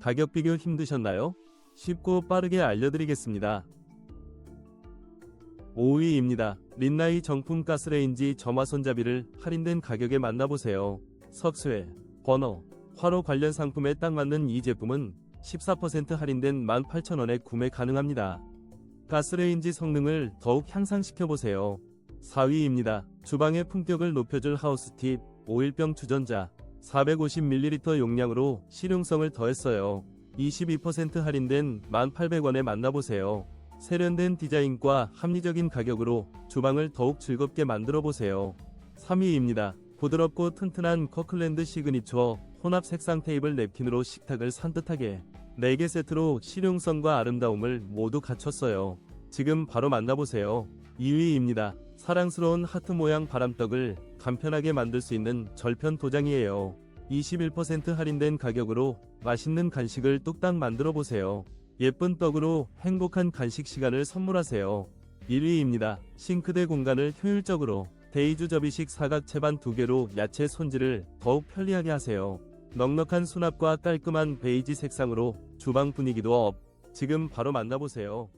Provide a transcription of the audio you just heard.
가격 비교 힘드셨나요? 쉽고 빠르게 알려드리겠습니다. 5위입니다. 린나이 정품 가스레인지 점화 손잡이를 할인된 가격에 만나보세요. 석쇠, 버너, 화로 관련 상품에 딱 맞는 이 제품은 14% 할인된 18,000원에 구매 가능합니다. 가스레인지 성능을 더욱 향상시켜보세요. 4위입니다. 주방의 품격을 높여줄 하우스팁 5일병 주전자 450ml 용량으로 실용성을 더했어요. 22% 할인된 1,800원에 만나보세요. 세련된 디자인과 합리적인 가격으로 주방을 더욱 즐겁게 만들어 보세요. 3위입니다. 부드럽고 튼튼한 커클랜드 시그니처 혼합 색상 테이블 냅킨으로 식탁을 산뜻하게 4개 세트로 실용성과 아름다움을 모두 갖췄어요. 지금 바로 만나보세요. 2위입니다. 사랑스러운 하트 모양 바람떡을 간편하게 만들 수 있는 절편 도장이에요. 21% 할인된 가격으로 맛있는 간식을 뚝딱 만들어 보세요. 예쁜 떡으로 행복한 간식 시간을 선물하세요. 1위입니다. 싱크대 공간을 효율적으로 데이주 접이식 사각 채반 두 개로 야채 손질을 더욱 편리하게 하세요. 넉넉한 수납과 깔끔한 베이지 색상으로 주방 분위기도 업. 지금 바로 만나보세요.